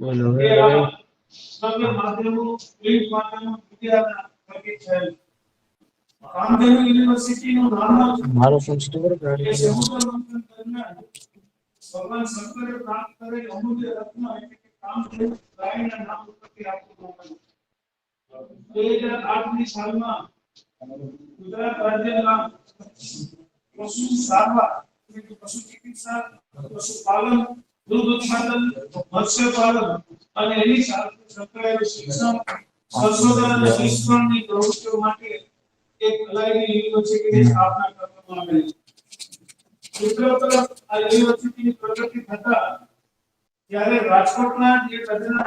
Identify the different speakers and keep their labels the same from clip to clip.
Speaker 1: બોલો
Speaker 2: માધ્યમો માધ્યમો વિદ્યાના યુનિવર્સિટીનું નામ
Speaker 1: મારો ફોન સ્ટોર
Speaker 2: એ
Speaker 1: કરી
Speaker 2: સમુદ્ર ભગવાન શંકરે પ્રાપ્ત કરેલ અમૂલ્ય રત્ન એટલે કે કામધેનુ ગાયના નામ ઉપરથી આપવામાં આવ્યું. બે હજાર આઠની સાલમાં ગુજરાત રાજ્યના પશુ સારવાર પશુ ચિકિત્સા પશુપાલન દૂધ ઉત્પાદન મત્સ્યપાલન અને એની સાથે સંકળાયેલું શિક્ષણ, સંશોધન અને શિક્ષણની પ્રવૃત્તિઓ માટે એક અલાયદી યુનિવર્સિટીની સ્થાપના કરવામાં આવેલી થતા જ્યારે રાજકોટના જે કચ્છના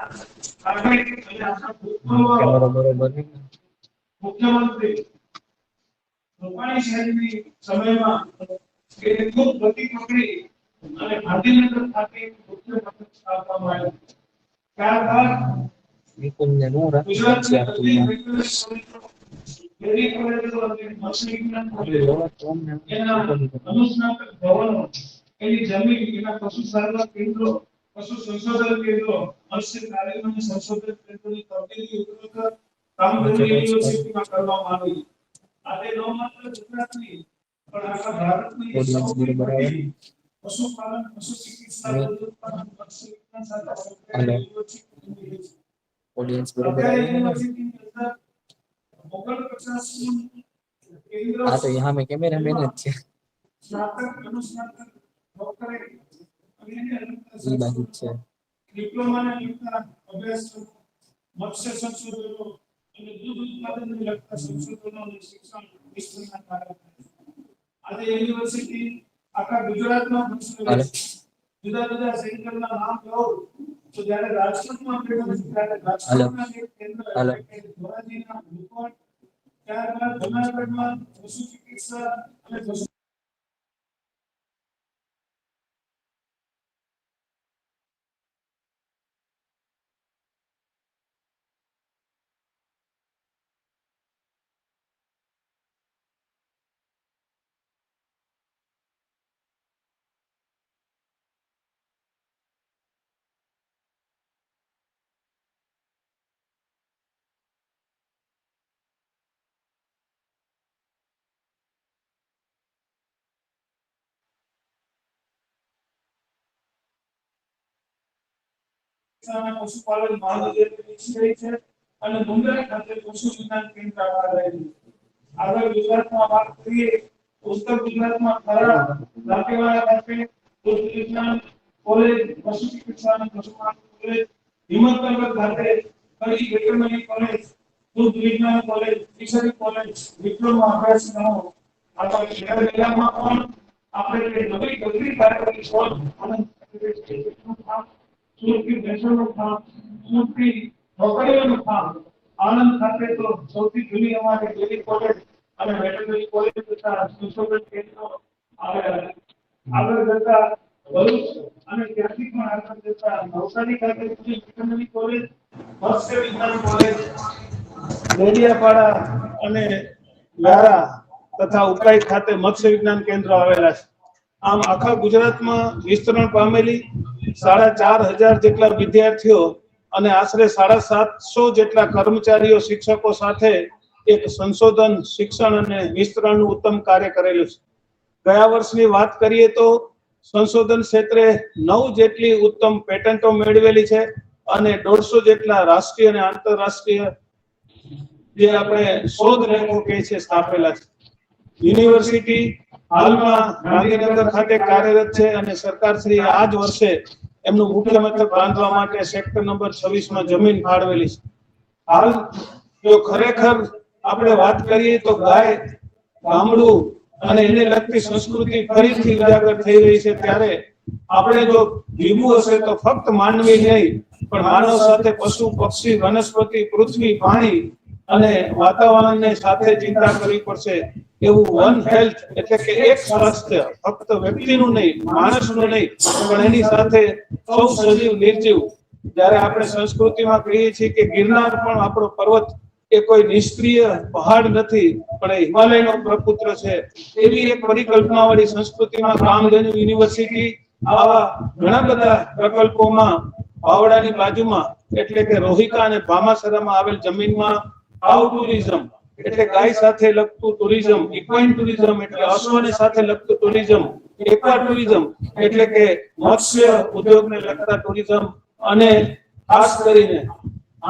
Speaker 2: આગળ અને આપણા ભૂતપૂર્વ? મુખ્યમંત્રી રૂપાણી સાહેબની સમયમાં ખૂબ ગતિ પકડી અને ગાંધીનગર ખાતે મુખ્ય મથક સ્થાપવામાં આવ્યું. ત્યારબાદ
Speaker 1: નિકુંજને નો રાખી
Speaker 2: ગુજરાતની
Speaker 1: પછી
Speaker 2: બધી
Speaker 1: આપતું
Speaker 2: મેડિકલ કોલેજો, ડેરી કોલેજો અને મત્સ્ય વિજ્ઞાન કોલેજો
Speaker 1: લેવા તો અમને
Speaker 2: એના અનુસ્નાતક ભવનો એની જમીન એના પશુ સારવાર કેન્દ્રો પશુ સંશોધન કેન્દ્રો મત્સ્ય અને સંશોધન કેન્દ્રોની તબદીલી કામગીરી યુનિવર્સિટીમાં કરવામાં આવી. આજે ન માત્ર ગુજરાતની પણ આખા ભારતની
Speaker 1: Audience
Speaker 2: સૌથી
Speaker 1: બરોબર આવે ને?
Speaker 2: મોટી પશુપાલન પશુ ચિકિત્સા
Speaker 1: હવે?
Speaker 2: દૂધ ઉત્પાદન મત્સ્ય વિજ્ઞાન સાથે
Speaker 1: Hello.
Speaker 2: સંકળાયેલી યુનિવર્સિટી બની રહી છે.
Speaker 1: ઓડિયન્સ બરોબર
Speaker 2: અત્યારે
Speaker 1: આવે છે ને?
Speaker 2: યુનિવર્સિટીની અંદર ઓગણપચાસ કેન્દ્રો
Speaker 1: હા તો यहाँ में कैमरा मैन જ છે
Speaker 2: સ્નાતક અનુસ્નાતક ડોક્ટરેટ અને એને લગતા
Speaker 1: ઈ બાજુ જ છે
Speaker 2: ડિપ્લોમાને લગતા અભ્યાસક્રમો મત્સ્ય સંશોધનો અને દૂધ ઉત્પાદનને લગતા સંશોધનો અને શિક્ષણ વિસ્તરણના કાર્ય કરે છે. આજે યુનિવર્સિટી આખા ગુજરાતમાં જુદા જુદા સેન્ટરના નામ કહો તો જ્યારે રાજકોટમાં છે ત્યારે. રાજકોટના જે કેન્દ્ર ધોરાજીના ત્યારબાદ જુનાગઢમાં પશુ ચિકિત્સા અને પશુ અને પશુપાલન મહાવિદ્યાલય છે અને મુંબઈ ખાતે પશુ વિજ્ઞાન કેન્દ્ર આવેલું. આગળ ગુજરાતમાં વાત કરીએ, ઉત્તર ગુજરાતમાં ખરા લાઠીવાડા ખાતે પશુ વિજ્ઞાન કોલેજ, પશુ ચિકિત્સા અને પશુપાલન કોલેજ, હિંમતનગર ખાતે કડી વેટરનરી કોલેજ, દૂધ વિજ્ઞાન કોલેજ, ફિશરી કોલેજ ડિપ્લોમા અભ્યાસક્રમો આપણા શહેર જિલ્લામાં પણ આપણે નવી ગગરી કાર્યવાહી અને સુરતી ભેંસોનું ફાર્મ, સુરતી ઢોકળીઓનું ફાર્મ. આણંદ ખાતે તો સૌથી જૂની અમારી ડેરી કોલેજ અને વેટરનરી કોલેજ તથા સંશોધન કેન્દ્રો. આગળ જતા ભરૂચ અને ત્યાંથી પણ આગળ જતા નવસારી ખાતે વેટરનરી કોલેજ મત્સ્ય વિજ્ઞાન કોલેજ ડેડિયાપાડા અને લારા તથા ઉકાઈ ખાતે મત્સ્ય વિજ્ઞાન કેન્દ્ર આવેલા છે આમ આખા ગુજરાતમાં વિસ્તરણ પામેલી સાડા ચાર હજાર જેટલા વિદ્યાર્થીઓ અને આશરે સાડા સાતસો જેટલા કર્મચારીઓ, શિક્ષકો સાથે એક સંશોધન, શિક્ષણ અને વિસ્તરણનું ઉત્તમ કાર્ય કરેલું છે. ગયા વર્ષની વાત કરીએ તો સંશોધન ક્ષેત્રે નવ જેટલી ઉત્તમ પેટન્ટો મેળવેલી છે અને દોઢસો જેટલા રાષ્ટ્રીય અને આંતરરાષ્ટ્રીય જે આપણે શોધ રેખો કહે છે, સ્થાપેલા છે. યુનિવર્સિટી હાલમાં ગાંધીનગર ખાતે કાર્યરત છે અને સરકાર શ્રી આ જ વર્ષે એમનું મુખ્ય મથક બાંધવા માટે સેક્ટર નંબર 26 માં જમીન ફાળવેલી છે. હાલ જો ખરેખર આપણે વાત કરીએ તો ગાય, ગામડું અને એને લગતી સંસ્કૃતિ ફરીથી ઉજાગર થઈ રહી છે ત્યારે આપણે જો જીવવું હશે તો ફક્ત માનવી નહીં, પણ માનવ સાથે પશુ, પક્ષી, વનસ્પતિ, પૃથ્વી, પાણી અને વાતાવરણને સાથે ચિંતા કરવી પડશે. એવું વન હેલ્થ એટલે કે એક સ્વાસ્થ્ય. ફક્ત વ્યક્તિનું નહીં, માણસનું નહીં, પણ એની સાથે સૌ સજીવ નિર્જીવ. જ્યારે આપણે સંસ્કૃતિમાં કહીએ છીએ કે ગિરનાર પણ આપણો પર્વત એ કોઈ નિષ્ક્રિય પહાડ નથી, પણ એ હિમાલયનો પ્રપુત્ર છે. એવી એક પરિકલ્પનાવાળી સંસ્કૃતિમાં કામધેનુ યુનિવર્સિટી આવા ઘણા બધા પ્રકલ્પોમાં પાવડાની બાજુમાં, એટલે કે રોહિકા અને ભામાસરામાં આવેલ જમીનમાં આઉટ ટુરિઝમ એટલે ગાય સાથે લગતું ટુરિઝમ ઇક્વાઇન ટુરિઝમ એટલે અશ્વને સાથે લગતું ટુરિઝમ એક્વા ટુરિઝમ એટલે કે મત્સ્ય ઉદ્યોગને લગતા ટુરિઝમ અને ખાસ કરીને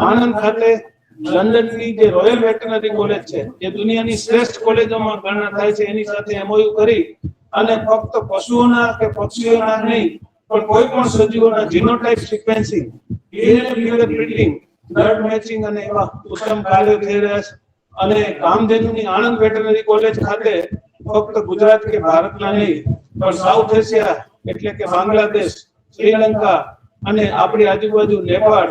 Speaker 2: આણંદ ખાતે લંડનની જે રોયલ વેટરનરી કોલેજ છે, જે દુનિયાની શ્રેષ્ઠ કોલેજોમાં ગણના થાય છે, એની સાથે એમઓયુ કરી અને ફક્ત પશુઓના કે પક્ષીઓના નહીં, પણ કોઈ પણ સજીવોના genotype sequencing DNA fingerprinting blood matching અને એવા ઉત્તમ કાર્યો થઈ રહ્યા છે. અને કામધેનુની આણંદ વેટરનરી કોલેજ ખાતે ફક્ત ગુજરાત કે ભારતના નહીં, પણ સાઉથ એશિયા એટલે કે બાંગ્લાદેશ, શ્રીલંકા અને આપણી આજુબાજુ નેપાળ,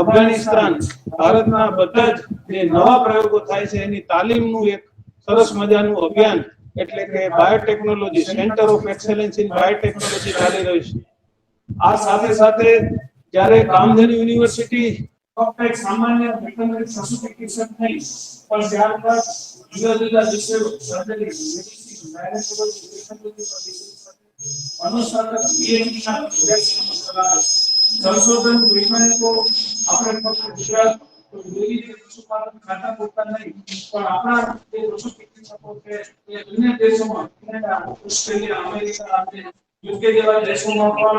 Speaker 2: અફઘાનિસ્તાન, ભારતના બધા જ જે નવા પ્રયોગો થાય છે, એની તાલીમનું એક સરસ મજાનું અભિયાન એટલે કે biotechnology centre of excellence in biotechnology ચાલી રહ્યું છે. આ સાથે સાથે જ્યારે કામધેનુ યુનિવર્સિટી ફક્ત એક સામાન્ય વેટરનરી પશુ થઈ પણ ત્યારબાદ જુદા જુદા વિષયો સર્જરી સંશોધન વૈજ્ઞાનિકો આપણે ફક્ત નહીં, પણ આપણા જે દેશોમાં અમેરિકા યુકે જેવા દેશોમાં પણ.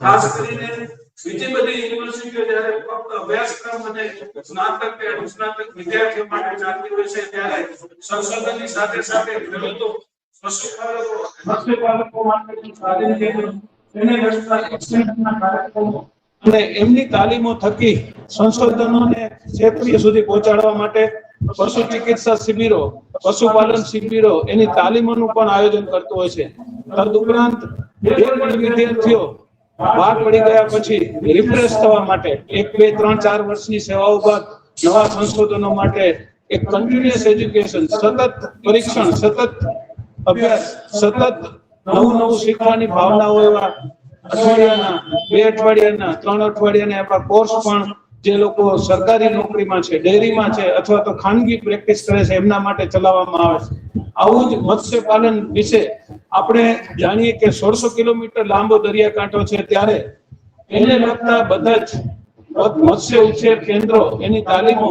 Speaker 2: ખાસ કરીને બીજી બધી યુનિવર્સિટીઓ જ્યારે ફક્ત અભ્યાસક્રમ અને સ્નાતક કે અનુસ્નાતક વિદ્યાર્થીઓ માટે ચાલતી હોય છે, ત્યારે સંશોધનની સાથે સાથે ખેડૂતો પશુપાલકો મત્સ્યપાલકો માટે તાલીમ કેન્દ્રો તેને લગતા એક્સટેન્શનના કાર્યક્રમો અને એમની તાલીમો થકી સંશોધનોને ક્ષેત્રીય સુધી પહોંચાડવા માટે પશુ ચિકિત્સા શિબિરો, પશુપાલન શિબિરો એની તાલીમોનું પણ આયોજન કરતું હોય છે. તદુપરાંત વિદ્યાર્થીઓ બહાર પડી ગયા પછી રિફ્રેશ થવા માટે એક, બે, ત્રણ, ચાર વર્ષની સેવાઓ બાદ નવા સંશોધનો માટે એક કન્ટિન્યુઅસ એજ્યુકેશન સતત પરીક્ષણ, સતત અભ્યાસ, સતત નવું નવું શીખવાની ભાવનાઓ એવા અઠવાડિયાના, બે અઠવાડિયાના, ત્રણ અઠવાડિયાના એવા કોર્સ પણ જે લોકો સરકારી નોકરીમાં છે, ડેરીમાં છે, અથવા તો ખાનગી પ્રેક્ટિસ કરે છે, એમના માટે ચલાવવામાં આવે છે. આવું જ મત્સ્ય પાલન વિશે આપણે જાણીએ કે સોળસો કિલોમીટર લાંબો દરિયાકાંઠો છે, ત્યારે એને લગતા બધા જ મત્સ્ય ઉછેર કેન્દ્રો એની તાલીમો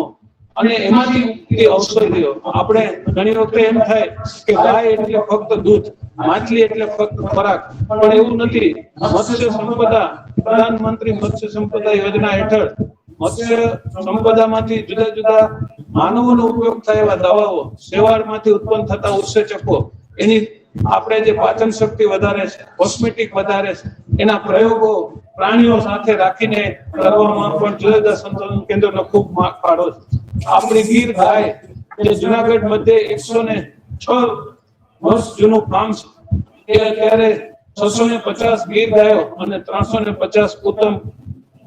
Speaker 2: અને એમાંથી ઔષધિઓ. આપણે ઘણી વખતે એમ થાય કે ગાય એટલે ફક્ત દૂધ, માછલી એટલે ફક્ત ખોરાક. પણ એવું નથી. મત્સ્ય સંપદા, પ્રધાનમંત્રી મત્સ્ય સંપદા યોજના હેઠળ મત્સ્ય સંપદામાંથી જુદા જુદા માનવોનો ઉપયોગ થાય એવા દવાઓ શેવાળમાંથી ઉત્પન્ન થતા ઉત્સેચકો, એની આપણે જે પાચન શક્તિ વધારે છે કોસ્મેટિક વધારે છે, એના પ્રયોગો પ્રાણીઓ સાથે રાખીને કરવામાં પણ જુદા જુદા સંતુલન કેન્દ્રનો ખૂબ ફાળો છે. આપણી ગીર ગાય જે જુનાગઢ મધ્ય એકસો ને છ વર્ષ જૂનું ફાર્મ છે, એ અત્યારે છસો ને પચાસ ગીર ગાયો અને ત્રણસો ને પચાસ ઉત્તમ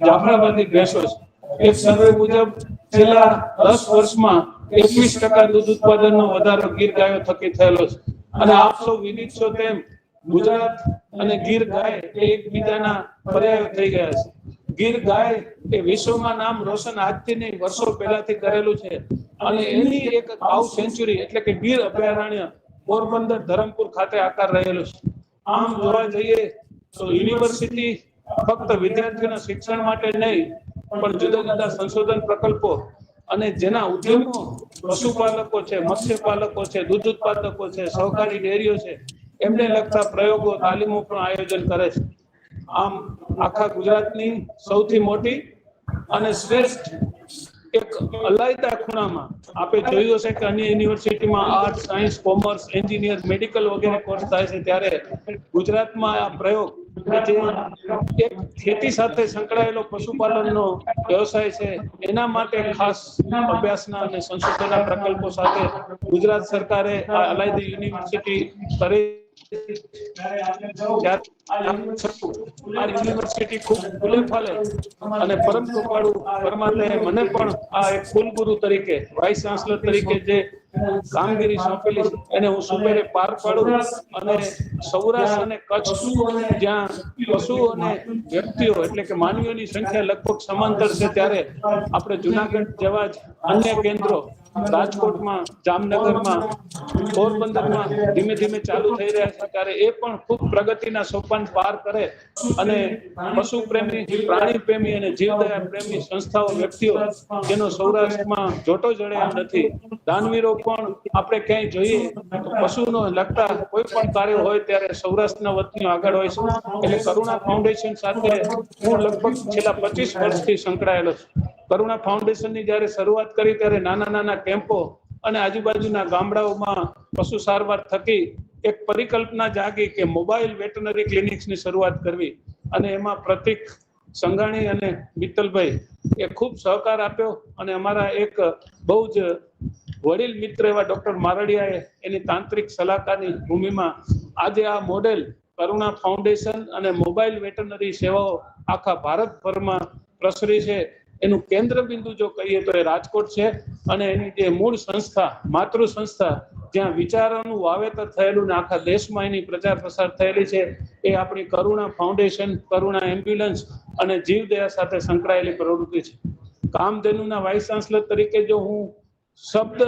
Speaker 2: જાફરાબાદી ભેંસો છે. એક સર્વે મુજબ છેલ્લા દસ વર્ષમાં એકવીસ ટકા દૂધ ઉત્પાદનનો વધારો ગીર ગાયો થકી થયેલો છે. અને આપ સૌ વિદિત છો તેમ ગુજરાત અને ગીર ગાય એકબીજાના પર્યાયો થઈ ગયા છે. ગીર ગાય એ વિશ્વમાં નામ રોશન આજથી નહીં, વર્ષો પહેલાથી કરેલું છે. અને એની એક કાઉ સેન્ચુરી એટલે કે ગીર અભયારણ્ય પોરબંદર ધરમપુર ખાતે આકાર રહેલું છે. આમ જોવા જઈએ તો યુનિવર્સિટી ફક્ત વિદ્યાર્થીઓના શિક્ષણ માટે નહીં પણ જુદા જુદા સંશોધન પ્રકલ્પો અને જેના ઉદ્યમો પશુપાલકો છે, મત્સ્યપાલકો છે, દૂધ ઉત્પાદકો છે, સહકારી ડેરીઓ છે, એમને લગતા પ્રયોગો, તાલીમો પણ આયોજન કરે છે. આમ આખા ગુજરાતની સૌથી મોટી અને શ્રેષ્ઠ એક અલાયદા ખૂણામાં આપે જોયું હશે કે અન્ય યુનિવર્સિટીમાં art, science, commerce, engineer, medical વગેરે કોર્સ થાય છે, ત્યારે ગુજરાતમાં આ પ્રયોગ ખેતી સાથે સંકળાયેલો પશુપાલનનો વ્યવસાય છે. એના માટે ખાસ અભ્યાસના અને સંશોધનના પ્રકલ્પો સાથે ગુજરાત સરકારે અલાયદી યુનિવર્સિટી કરી કામગીરી સોંપેલી એને હું સુપેરે પાર પાડું અને સૌરાષ્ટ્ર અને કચ્છ જ્યાં પશુઓ અને વ્યક્તિઓ એટલે કે માનવીઓની સંખ્યા લગભગ સમાંતર છે, ત્યારે આપણે જુનાગઢ જેવા જ અન્ય કેન્દ્રો રાજકોટમાં, જામનગરમાં, પોરબંદરમાં ધીમે ધીમે ચાલુ થઈ રહ્યા છે. ત્યારે એ પણ ખૂબ પ્રગતિના સોપાન પાર કરે અને પશુ પ્રેમી પ્રાણી પ્રેમી અને જીવદયા પ્રેમી સંસ્થાઓ, વ્યક્તિઓ જેનો સૌરાષ્ટ્રમાં જોટો જડે એમ નથી. દાનવીરો પણ આપણે ક્યાંય જોઈએ તો પશુનો લગતા કોઈ પણ કાર્ય હોય ત્યારે સૌરાષ્ટ્રના વતનીઓ આગળ હોય છે. એટલે કરુણા ફાઉન્ડેશન સાથે હું લગભગ છેલ્લા પચીસ વર્ષથી સંકળાયેલો છું. કરુણા ફાઉન્ડેશનની જ્યારે શરૂઆત કરી ત્યારે નાના નાના કેમ્પો અને આજુબાજુના ગામડાઓમાં પશુ સારવાર થકી એક પરિકલ્પના જાગી કે મોબાઈલ વેટનરી ક્લિનિક્સની શરૂઆત કરવી અને એમાં પ્રતિક સંઘાણી અને મિત્તલભાઈ એ ખૂબ સહકાર આપ્યો અને અમારા એક બહુ જ વડીલ મિત્ર એવા ડોક્ટર મારડિયાએ એની તાંત્રિક સલાહકારની ભૂમિમાં આજે આ મોડેલ કરુણા ફાઉન્ડેશન અને મોબાઈલ વેટનરી સેવાઓ આખા ભારતભરમાં પ્રસરી છે. એનું કેન્દ્ર બિંદુ જો કહીએ તો એ રાજકોટ છે અને એની જે મૂળ સંસ્થા, માતૃ સંસ્થા, જ્યાં વિચારોનું વાવેતર થયેલું ને આખા દેશમાં એની પ્રચાર પ્રસાર થયેલી છે, એ આપણી કરુણા ફાઉન્ડેશન, કરુણા એમ્બ્યુલન્સ અને જીવદયા સાથે સંકળાયેલી પ્રવૃત્તિ છે. કામધેનુના વાઇસ ચાન્સલર તરીકે જો હું શબ્દ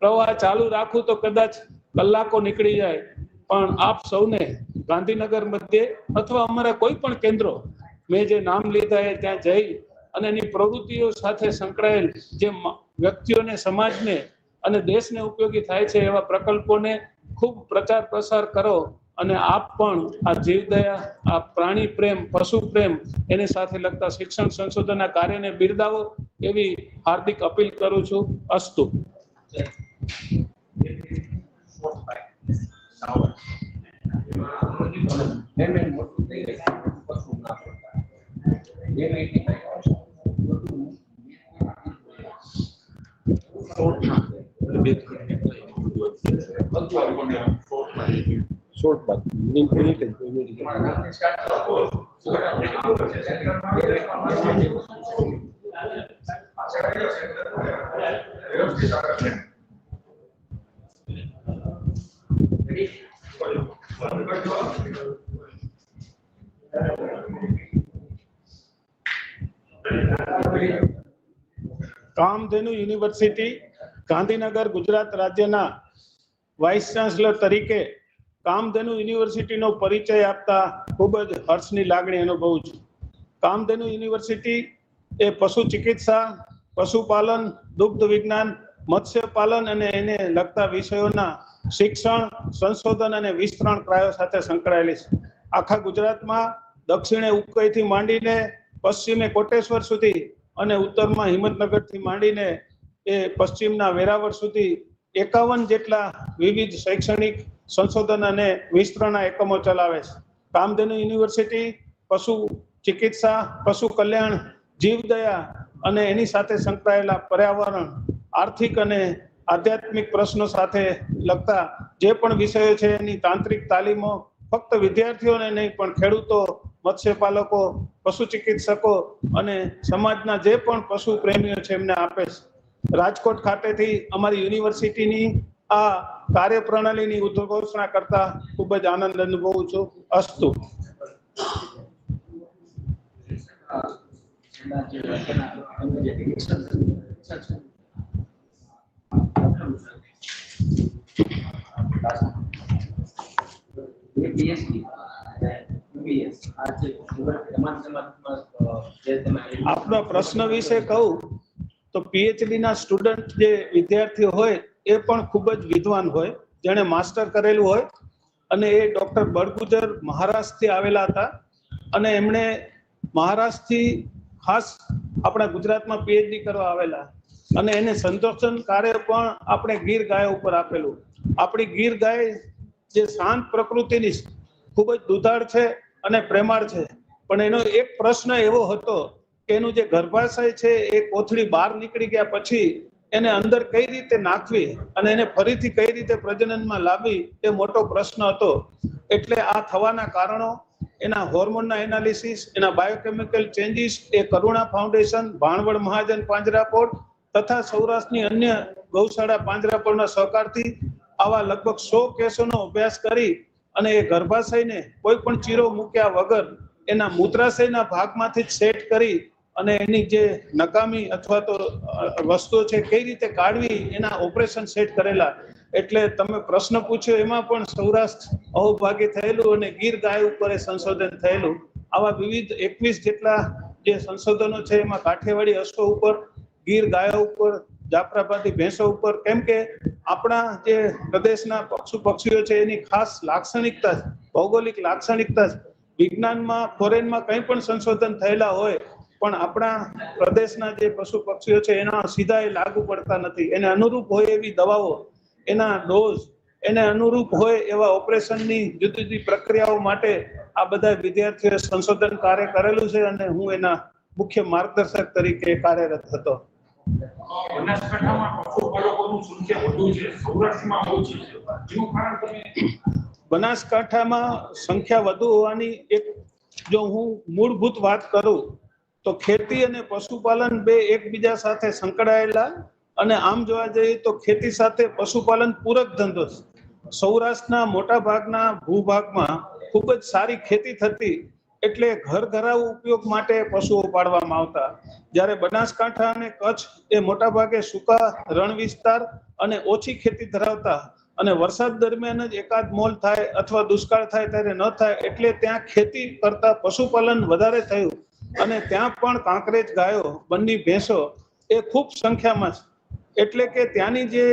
Speaker 2: પ્રવાહ ચાલુ રાખું તો કદાચ કલાકો નીકળી જાય, પણ આપ સૌને ગાંધીનગર મધ્યે અથવા અમારા કોઈ પણ કેન્દ્રો, મેં જે નામ લીધા એ ત્યાં જઈ અને એની પ્રવૃત્તિઓ સાથે સંકળાયેલ જે વ્યક્તિઓને સમાજને અને દેશને ઉપયોગી થાય છે એવા પ્રકલ્પોને ખૂબ પ્રચાર પ્રસાર કરો અને આપ પણ આ જીવદયા આ પ્રાણી પ્રેમ પશુ પ્રેમ એની સાથે લગતા શિક્ષણ સંશોધનના કાર્યને બિરદાવો એવી હાર્દિક અપીલ કરું છું અસ્તુ
Speaker 1: એમ મોટું થઈ ગયું બે મિનિટ મિનિટ જ બે મિનિટ
Speaker 2: કામધેનુ યુનિવર્સિટી ગાંધીનગર ગુજરાત રાજ્યના વાઇસ ચાન્સલર તરીકે કામધેનુ યુનિવર્સિટીનો પરિચય આપતા ખૂબ જ હર્ષની લાગણી અનુભવું છું. કામધેનુ યુનિવર્સિટી એ પશુ ચિકિત્સા, પશુપાલન, દુગ્ધ વિજ્ઞાન, મત્સ્યપાલન અને એને લગતા વિષયોના શિક્ષણ, સંશોધન અને વિસ્તરણ કાર્યો સાથે સંકળાયેલી છે. આખા ગુજરાતમાં દક્ષિણે ઉકઈથી માંડીને પશ્ચિમે કોટેશ્વર સુધી અને ઉત્તરમાં હિંમતનગરથી માંડીને એ પશ્ચિમના વેરાવળ સુધી એકાવન જેટલા વિવિધ શૈક્ષણિક સંશોધન અને વિસ્તરણના એકમો ચલાવે છે. કામધેનુ યુનિવર્સિટી, પશુ ચિકિત્સા, પશુ કલ્યાણ જીવદયા અને એની સાથે સંકળાયેલા પર્યાવરણ, આર્થિક અને આધ્યાત્મિક પ્રશ્નો સાથે લગતા જે પણ વિષયો છે એની તાંત્રિક તાલીમો ફક્ત વિદ્યાર્થીઓને નહીં પણ ખેડૂતો મત્સ્યપાલકો, પશુ ચિકિત્સકો અને સમાજના જે પણ પશુ પ્રેમીઓ છે એમને આપે છે. રાજકોટ ખાતેથી અમારી યુનિવર્સિટીની આ કાર્યપ્રણાલીની ઉદ્ઘોષણા કરતા ખૂબ જ આનંદ અનુભવું છું. અસ્તુ. આપનો પ્રશ્ન વિશે કહું, તો પીએચડી ના સ્ટુડન્ટ જે વિદ્યાર્થીઓ હોય, એ પણ ખૂબ જ વિદ્વાન હોય, જેણે માસ્ટર કરેલું હોય, અને એ ડોક્ટર બળગુજર મહારાષ્ટ્રથી આવેલા હતા, અને એમણે મહારાષ્ટ્રથી ખાસ આપણા ગુજરાતમાં પીએચડી કરવા આવેલા. અને એને સંતોષન કાર્ય પણ આપણે ગીર ગાય ઉપર આપેલું. આપણી ગીર ગાય જે શાંત પ્રકૃતિની ખૂબ જ દુધાળ છે અને પ્રેમાળ છે. પણ એનો એક પ્રશ્ન એવો હતો કે એનું જે ગર્ભાશય છે, એ કોથળી બહાર નીકળી ગયા પછી એને અંદર કઈ રીતે નાખવી અને એને ફરીથી કઈ રીતે પ્રજનનમાં લાવવી, એ મોટો પ્રશ્ન હતો. એટલે આ થવાના કારણો, એના હોર્મોનના એનાલિસિસ, એના બાયોકેમિકલ ચેન્જીસ, એ કરુણા ફાઉન્ડેશન, ભાણવડ મહાજન પાંજરાપોળ તથા સૌરાષ્ટ્રની અન્ય ગૌશાળા પાંજરાપોળના સહકારથી આવા લગભગ સો કેસોનો અભ્યાસ કરી અને એ ગર્ભાશયને કોઈ પણ ચીરો મૂક્યા વગર એના મૂત્રાશયના ભાગમાંથી જ સેટ કરી અને એની જે નકામી અથવા તો વસ્તુઓ છે, કઈ રીતે કાઢવી એના ઓપરેશન સેટ કરેલા. એટલે તમે પ્રશ્ન પૂછ્યો, એમાં પણ સૌરાષ્ટ્ર અહોભાગી થયેલું અને ગીર ગાય ઉપર એ સંશોધન થયેલું. આવા વિવિધ એકવીસ જેટલા જે સંશોધનો છે, એમાં કાઠિયાવાડી અશ્વ ઉપર, ગીર ગાયો ઉપર જાફરાબાદી ભેંસો ઉપર, કેમ કે આપણા જે પ્રદેશના પક્ષુ પક્ષીઓ છે, એની ખાસ લાક્ષણિકતા ભૌગોલિક લાક્ષણિકતા વિજ્ઞાનમાં, ફોરેનમાં કંઈ પણ સંશોધન થયેલા હોય, પણ આપણા પ્રદેશના જે પશુ પક્ષીઓ છે, એના સીધા એ લાગુ પડતા નથી. એને અનુરૂપ હોય એવી દવાઓ, એના ડોઝ, એને અનુરૂપ હોય એવા ઓપરેશનની જુદી જુદી પ્રક્રિયાઓ માટે આ બધા વિદ્યાર્થીઓએ સંશોધન કાર્ય કરેલું છે અને હું એના મુખ્ય માર્ગદર્શક તરીકે કાર્યરત હતો.
Speaker 3: બનાસકાંઠામાં સંખ્યા વધુ
Speaker 2: હોવાની એક જો હું મૂળભૂત વાત કરું, તો ખેતી અને પશુપાલન બે એકબીજા સાથે સંકળાયેલા અને આમ જોવા જઈએ તો ખેતી સાથે પશુપાલન પૂરક ધંધો છે. સૌરાષ્ટ્રના મોટા ભાગના ભૂભાગમાં ખૂબ જ સારી ખેતી થતી એટલે ઘર ઘરાઉ ઉપયોગ માટે પશુઓ પાડવામાં આવતા. જ્યારે બનાસકાંઠા અને કચ્છ એ મોટા ભાગે સૂકા રણ વિસ્તાર અને ઓછી ખેતી ધરાવતા અને વરસાદ દરમિયાન જ એકાદ મોલ થાય અથવા દુષ્કાળ થાય ત્યારે ન થાય એટલે ત્યાં ખેતી કરતા પશુપાલન વધારે થયું અને ત્યાં પણ કાંકરેજ ગાયો, બંની ભેંસો એ ખૂબ સંખ્યામાં છે. એટલે કે ત્યાંની જે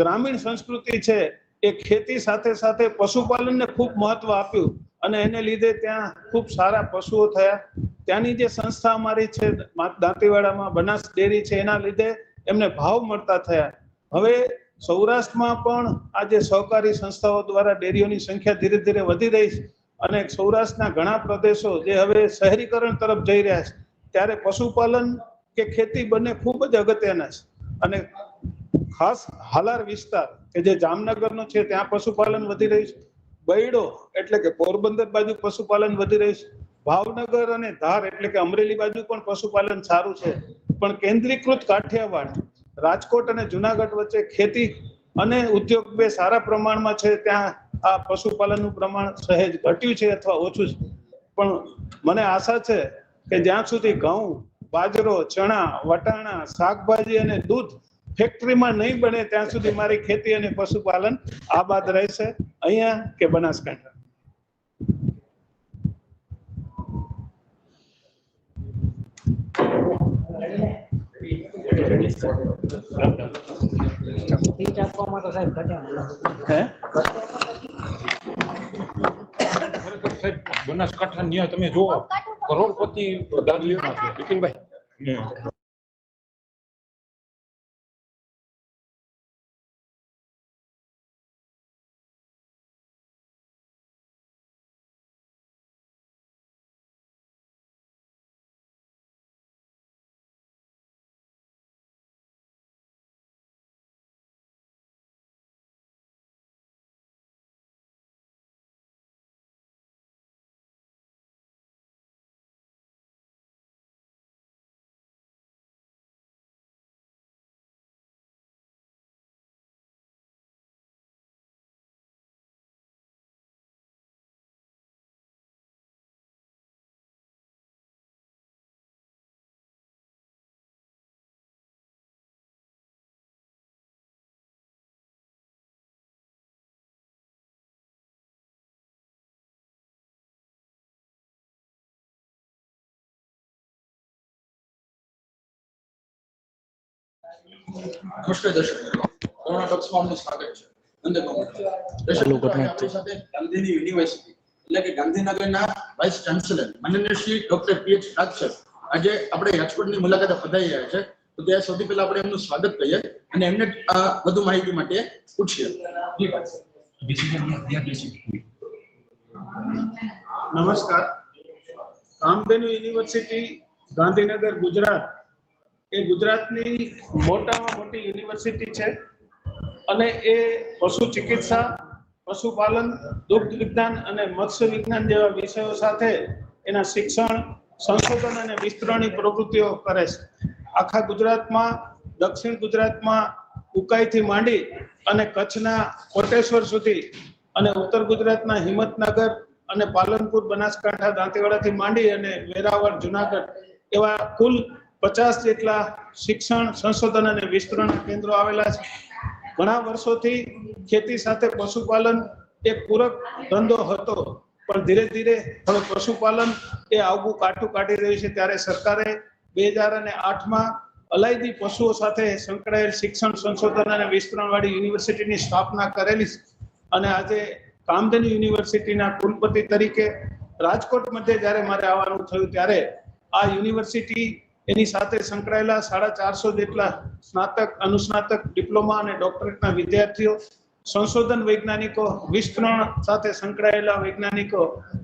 Speaker 2: ગ્રામીણ સંસ્કૃતિ છે એ ખેતી સાથે સાથે પશુપાલનને ખૂબ મહત્વ આપ્યું. અને એને લીધે ત્યાં ખૂબ સારા પશુઓ થયા. ત્યાંની જે સંસ્થા અમારી છે દાંતીવાડામાં બનાસ ડેરી છે, એના લીધે એમને ભાવ મળતા થયા. હવે સૌરાષ્ટ્રમાં પણ આજે સહકારી સંસ્થાઓ દ્વારા ડેરીઓની સંખ્યા ધીરે ધીરે વધી રહી છે અને સૌરાષ્ટ્રના ઘણા પ્રદેશો જે હવે શહેરીકરણ તરફ જઈ રહ્યા છે, ત્યારે પશુપાલન કે ખેતી બંને ખૂબ જ અગત્યના છે. અને ખાસ હાલાર વિસ્તાર કે જે જામનગરનો છે, ત્યાં પશુપાલન વધી રહ્યું છે. બૈડો એટલે કે પોરબંદર બાજુ પશુપાલન વધી રહ્યું છે. ભાવનગર અને ધાર એટલે કે અમરેલી બાજુ પણ પશુપાલન સારું છે. પણ કેન્દ્રીકૃત કાઠિયાવાડ, રાજકોટ અને જુનાગઢ વચ્ચે ખેતી અને ઉદ્યોગ બે સારા પ્રમાણમાં છે. ત્યાં આ પશુપાલનનું પ્રમાણ સહેજ ઘટ્યું છે અથવા ઓછું છે. પણ મને આશા છે કે જ્યાં સુધી ઘઉં, બાજરો, ચણા, વટાણા, શાકભાજી અને દૂધ ફેક્ટરીમાં નહીં બને ત્યાં સુધી મારી ખેતી અને પશુપાલન આબાદ રહેશે. અહીંયા કે બનાસકાંઠા?
Speaker 4: તો સાહેબ
Speaker 2: હે?
Speaker 3: ખરેખર બનાસકાંઠા તમે જોવો કરોડપતિ દાદીઓના છે. બિપિનભાઈ
Speaker 5: નમસ્કાર દર્શક મિત્રો. કોરોના ટોક્સમાં આપનું સ્વાગત છે. મિત્રો, આપણી સાથે ગાંધીની યુનિવર્સિટી એટલે કે ગાંધીનગરના વાઇસ ચાન્સેલર માનનીય Shri doctor PH Raj sir. આજે આપણે રાજકોટની મુલાકાતે પધારી રહ્યા છે. તો ત્યાં સૌથી પહેલા આપણે એમનું સ્વાગત કરીએ અને એમને આ વધુ માહિતી માટે પૂછીએ.
Speaker 2: નમસ્કાર. કામધેનુ યુનિવર્સિટી ગાંધીનગર ગુજરાત. એ ગુજરાતની મોટામાં મોટી યુનિવર્સિટી છે અને એ પશુ ચિકિત્સા, પશુપાલન, દુગ્ધ વિજ્ઞાન અને મત્સ્ય વિજ્ઞાન જેવા વિષયો સાથે એના શિક્ષણ, સંશોધન અને વિસ્તરણની પ્રવૃત્તિઓ કરે છે. આખા ગુજરાતમાં, દક્ષિણ ગુજરાતમાં ઉકાઈથી માંડી અને કચ્છના કોટેશ્વર સુધી અને ઉત્તર ગુજરાતના હિંમતનગર અને પાલનપુર બનાસકાંઠા, દાંતીવાડાથી માંડી અને વેરાવળ, જુનાગઢ એવા કુલ પચાસ જેટલા શિક્ષણ, સંશોધન અને વિસ્તરણ કેન્દ્રો આવેલા છે. ઘણા વર્ષોથી ખેતી સાથે પશુપાલન એક પૂરક ધંધો હતો, પણ ધીરે ધીરે હવે પશુપાલન એ આગવું કાઠું કાઢી રહ્યું છે. ત્યારે સરકારે બે હજાર અને આઠમાં અલાયદી પશુઓ સાથે સંકળાયેલ શિક્ષણ, સંશોધન અને વિસ્તરણવાળી યુનિવર્સિટીની સ્થાપના કરેલી અને આજે કામધેનુ યુનિવર્સિટીના કુલપતિ તરીકે રાજકોટ મધ્યે જ્યારે મારે આવવાનું થયું ત્યારે આ યુનિવર્સિટી એની સાથે સંકળાયેલા સાડા ચારસો જેટલા સ્નાતક, અનુસ્નાતક ડિપ્લોમા અને ડોક્ટરેટના વિદ્યાર્થીઓ, સંશોધન વૈજ્ઞાનિકો, વિસ્તરણ સાથે સંકળાયેલા વૈજ્ઞાનિકો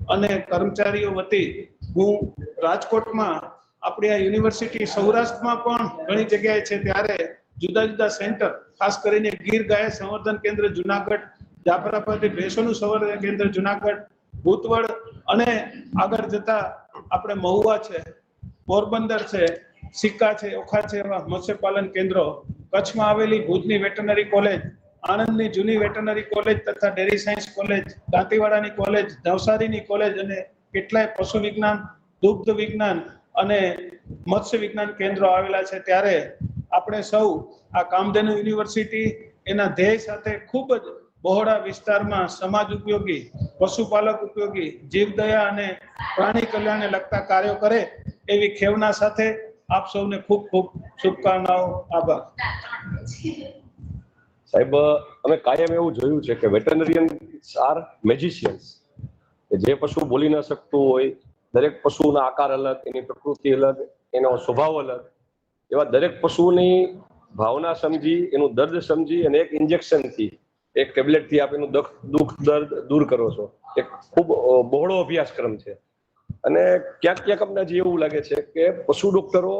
Speaker 2: અને કર્મચારીઓ વતી હું રાજકોટમાં આપણી આ યુનિવર્સિટી સૌરાષ્ટ્રમાં પણ ઘણી જગ્યાએ છે ત્યારે જુદા જુદા સેન્ટર, ખાસ કરીને ગીર ગાય સંવર્ધન કેન્દ્ર જુનાગઢ, જાફરાબાદી ભેંસોનું સંવર્ધન કેન્દ્ર જુનાગઢ ભૂતવડ અને આગળ જતા આપણે મહુવા છે. પોરબંદર છે, સિક્કા છે, ઓખા છે એવા મત્સ્યપાલન કેન્દ્રો, કચ્છમાં આવેલી ભુજની વેટરનરી કોલેજ, આણંદની જૂની વેટરનરી કોલેજ તથા ડેરી સાયન્સ કોલેજ, દાંતીવાડાની કોલેજ, નવસારીની કોલેજ અને કેટલાય પશુ વિજ્ઞાન, દુગ્ધ વિજ્ઞાન અને મત્સ્ય વિજ્ઞાન કેન્દ્રો આવેલા છે. ત્યારે આપણે સૌ આ કામધેનુ યુનિવર્સિટી એના ધ્યેય સાથે ખૂબ જ બહોળા વિસ્તારમાં સમાજ ઉપયોગી, પશુપાલક ઉપયોગી, જીવદયા અને પ્રાણી કલ્યાણને લગતા કાર્યો કરે એવી ખેવના સાથે આપ સૌને ખૂબ ખૂબ શુભકામનાઓ, આભાર.
Speaker 6: સાહેબ, અમે કાયમ એવું જોયું છે કે વેટરનરિયન આર મેજિશિયન્સ જે પશુ બોલી ન શકતું હોય, દરેક પશુના આકાર અલગ, એની પ્રકૃતિ અલગ, એનો સ્વભાવ અલગ, એવા દરેક પશુની ભાવના સમજી, એનું દર્દ સમજી અને એક ઇન્જેક્શનથી, એક ટેબ્લેટથી આપ એનું દુઃખ દર્દ દૂર કરો છો. એક ખૂબ બહોળો અભ્યાસક્રમ છે. અને ક્યાંક ક્યાંક અમને હજી એવું લાગે છે કે પશુ ડોક્ટરો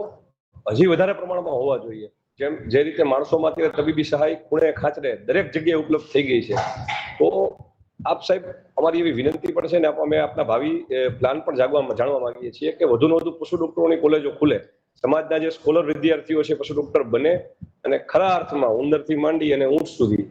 Speaker 6: હજી વધારે પ્રમાણમાં હોવા જોઈએ. જેમ જે રીતે માણસોમાં અત્યારે તબીબી સહાય ખૂણે ખાચરે દરેક જગ્યાએ ઉપલબ્ધ થઈ ગઈ છે. તો આપ સાહેબ, અમારી એવી વિનંતી પણ છે ને અમે આપના ભાવિ પ્લાન પણ જાગવા જાણવા માંગીએ છીએ કે વધુ ને વધુ પશુ ડોક્ટરોની કોલેજો ખુલે. સમાજના જે સ્કોલર વિદ્યાર્થીઓ છે, પશુ ડોક્ટર બને અને ખરા અર્થમાં ઉંદરથી માંડી અને ઊંટ સુધી.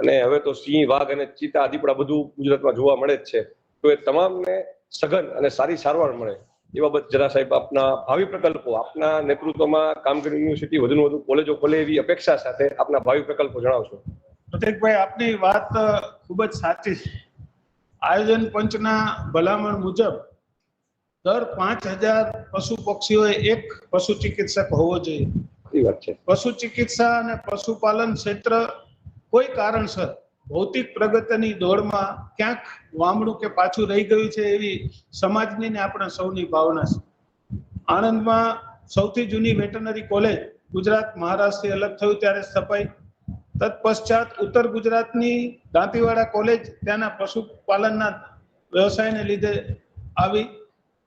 Speaker 6: અને હવે તો સિંહ, વાઘ અને ચિત્તા દીપડા બધું ગુજરાતમાં જોવા મળે જ છે. તો એ તમામને સઘન અને સારી સારવાર મળે એ બાબત જરા સાહેબ આપના ભાવિ પ્રકલ્પો આપના નેતૃત્વમાં કામગીરી યુનિવર્સિટી વધુ વધુ કોલેજો ખોલે એવી અપેક્ષા સાથે આપના ભાવિ પ્રકલ્પો જણાવશો.
Speaker 2: પ્રતિકભાઈ આપની વાત ખૂબ જ સાચી છે. આયોજન પંચના ભલામણ મુજબ દર પાંચ હજાર પશુ પક્ષીઓએ એક પશુ ચિકિત્સક હોવો જોઈએ.
Speaker 6: એ વાત છે.
Speaker 2: પશુ ચિકિત્સા અને પશુપાલન ક્ષેત્ર કોઈ કારણસર ભૌતિક પ્રગતિની દોડમાં ક્યાંક વામણું કે પાછું રહી ગયું છે એવી સમાજની ને આપણા સૌની ભાવના છે. આણંદમાં સૌથી જૂની વેટરનરી કોલેજ ગુજરાત મહારાષ્ટ્રથી અલગ થયું ત્યારે સ્થપાઈ. તત્પશ્ચાત ઉત્તર ગુજરાતની દાંતીવાડા કોલેજ ત્યાંના પશુપાલનના વ્યવસાયને લીધે આવી.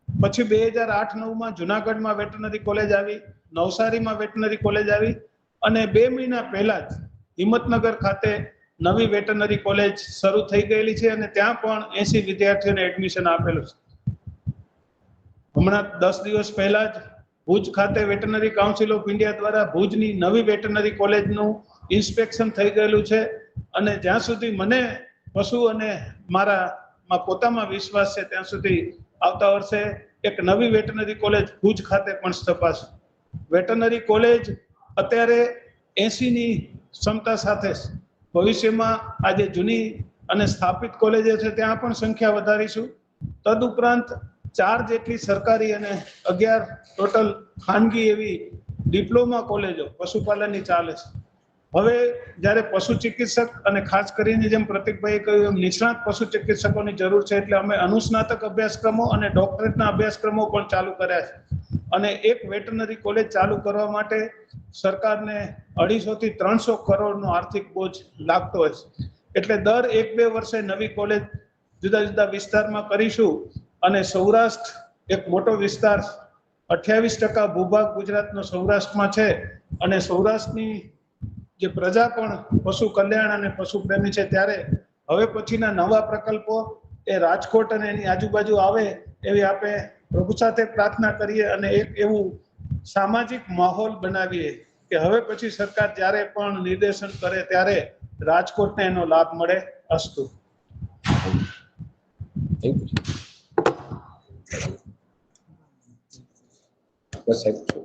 Speaker 2: પછી બે હજાર આઠ નવમાં જુનાગઢમાં વેટરનરી કોલેજ આવી, નવસારીમાં વેટરનરી કોલેજ આવી અને બે મહિના પહેલા જ હિંમતનગર ખાતે નવી વેટરનરી કોલેજ શરૂ થઈ ગયેલી છે અને ત્યાં પણ એસી વિદ્યાર્થીઓને એડમિશન આપેલું છે હમણાં દસ દિવસ પહેલા જ ભુજ ખાતે વેટરનરી કાઉન્સિલ ઓફ ઇન્ડિયા દ્વારા ભુજની નવી વેટરનરી કોલેજનું ઇન્સ્પેક્શન થઈ ગયેલું છે અને જ્યાં સુધી મને પશુ અને મારામાં પોતામાં વિશ્વાસ છે ત્યાં સુધી આવતા વર્ષે એક નવી વેટરનરી કોલેજ ભુજ ખાતે પણ સ્થપાશે વેટરનરી કોલેજ અત્યારે એસીની ક્ષમતા સાથે. ભવિષ્યમાં આજે જૂની અને સ્થાપિત કોલેજો છે, ત્યાં પણ સંખ્યા વધારીશું. તદુપરાંત ચાર જેટલી સરકારી અને અગિયાર ટોટલ ખાનગી એવી ડિપ્લોમા કોલેજો પશુપાલનની ચાલે છે. હવે જ્યારે પશુ ચિકિત્સક અને ખાસ કરીને જેમ પ્રતિકભાઈએ કહ્યું એમ નિષ્ણાત પશુ ચિકિત્સકોની જરૂર છે, એટલે અમે અનુસ્નાતક અભ્યાસક્રમો અને ડોક્ટરેટના અભ્યાસક્રમો પણ ચાલુ કર્યા છે. અને એક વેટરનરી કોલેજ ચાલુ કરવા માટે સરકારને અઢીસો થી ત્રણસો કરોડનો આર્થિક બોજ લાગતો હોય છે. એટલે દર એક બે વર્ષે નવી કોલેજ જુદા જુદા વિસ્તારમાં કરીશું અને સૌરાષ્ટ્ર એક મોટો વિસ્તાર અઠ્યાવીસ ટકા ભૂભાગ ગુજરાતનો સૌરાષ્ટ્રમાં છે અને સૌરાષ્ટ્રની જે પ્રજા પણ પશુ કલ્યાણ અને પશુ પ્રેમી છે ત્યારે હવે પછીના નવા પ્રકલ્પો એ રાજકોટ અને એની આજુબાજુ આવે એવી આપણે પ્રભુ સાથે પ્રાર્થના કરીએ અને એક એવું સામાજિક માહોલ બનાવીએ કે હવે પછી સરકાર જ્યારે પણ નિર્દેશન કરે ત્યારે રાજકોટને એનો લાભ મળે અસ્તુ.
Speaker 6: Thank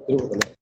Speaker 6: you